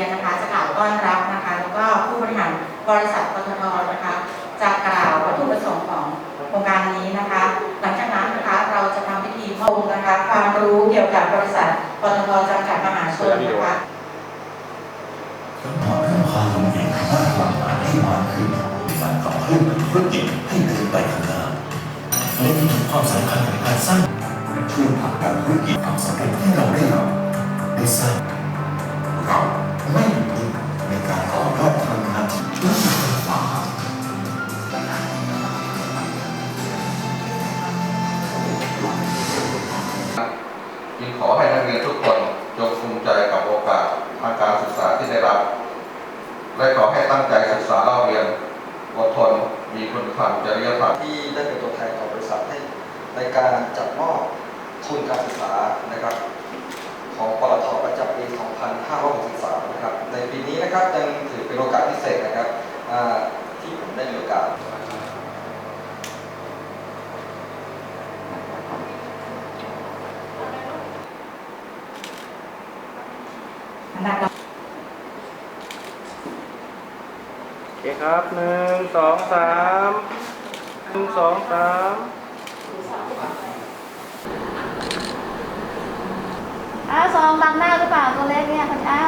ยนนะคะจะกล่าวต้อนรับนะคะแล้วก็ผู้บริหารบริษัทปตทนะคะจะกล่าววัตถุประสงค์ของโครงการนี้นะคะ หลังจากนั้นนะคะเราจะทำพิธีมอบนะคะความรู้เกี่ยวกับบริษัทปตทจำกัดมหาชนนะคะความเรื่อความรู้เองสร้างความหมายให้มากขึ้นการขับเคลื่อนธุรกิจให้เดินไปข้างหน้าและมีถึงความสำคัญในการสร้างและช่วยผลักดันธุรกิจความสำเร็จที่เราได้รับได้สร้าง จึงขอให้นักเรียนทุกคนจงภูมิใจกับโอกาสทางการศึกษาที่ได้รับ และขอให้ตั้งใจศึกษาเล่าเรียนอดทนมีคุณธรรมจริยธรรมที่ได้เป็นตัวแทนของบริษัทให้ในการจัดมอบทุนการศึกษานะครับ ของปตทประจำปี 2563 นะครับ ในปีนี้นะครับยังถือเป็นโอกาสพิเศษนะครับที่ผมได้มีโอกาส อั นดับต่อโอเคครับหนึ่งสองสามหนึ่งสองสามอ่าซองบังหน้าหรือเปล่าตัวเล็กเนี่ยคุณอ่า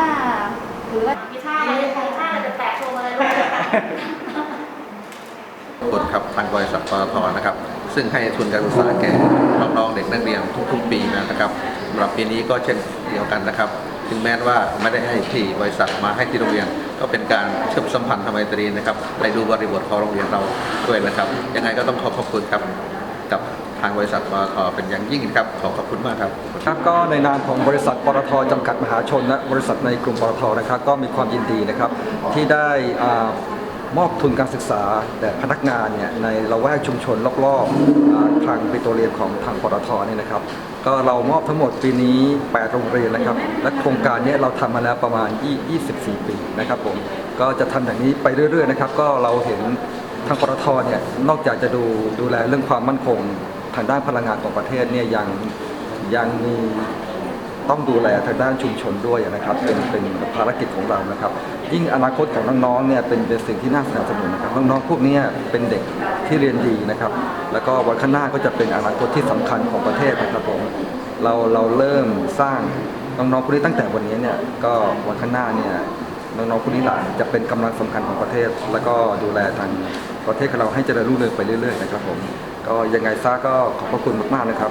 หรือว่ามีท่าอะไรมีท่าอะไรแปลกๆโชว์มาเลยลูกคนครับทางบริษัทปตทนะครับ ซึ่งให้ทุนการศึกษาแก่น้องๆเด็กนักเรียนทุกๆปีนะครับสำหรับปีนี้ก็เช่นเดียวกันนะครับ ถึงแม้ว่าไม่ได้ให้ที่บริษัทมาให้ที่โรงเรียน ก็เป็นการเชื่อมสัมพันธ์ทางไมตรีนะครับในดูบริบทของโรงเรียนเราด้วยนะครับ ยังไงก็ต้องขอขอบคุณครับกับทางบริษัทปตทเป็นอย่างยิ่งนะครับขอขอบคุณมากครับครับก็ในนามของบริษัทปตทจำกัดมหาชนและบริษัทในกลุ่มปตทนะครับ ก็มีความยินดีนะครับที่ได้อา มอบทุนการศึกษาแต่พนักงานเนี่ยในละแวกชุมชนรอบๆทางปิโตรเลียมของทางปตทเนี่ยนะครับ ก็เรามอบทั้งหมดปีนี้ 8 โรงเรียนนะครับ และโครงการนี้เราทำมาแล้วประมาณ 24 ปีนะครับผมก็จะทำอย่างนี้ไปเรื่อยๆนะครับ ก็เราเห็นทางปตทเนี่ยนอกจากจะดูดูแลเรื่องความมั่นคง ทางด้านพลังงานของประเทศเนี่ยยังยังมี ต้องดูแลทางด้านชุมชนด้วยนะครับ เป็นเป็นภารกิจของเรานะครับ ยิ่งอนาคตของน้องๆเนี่ยเป็นเป็นสิ่งที่น่าสนับสนุนนะครับน้องๆพวกนี้เป็นเด็กที่เรียนดีนะครับ แล้วก็วันข้างหน้าก็จะเป็นอนาคตที่สำคัญของประเทศนะครับผมเราเราเริ่มสร้างน้องๆพวกนี้ตั้งแต่วันนี้เนี่ยก็วันข้างหน้าเนี่ยน้องๆพวกนี้หลานจะเป็นกำลังสำคัญของประเทศ แล้วก็ดูแลทางประเทศของเราให้เจริญรุ่งเรืองไปเรื่อยๆนะครับผมก็ยังไงซะก็ขอบพระคุณมากๆนะครับ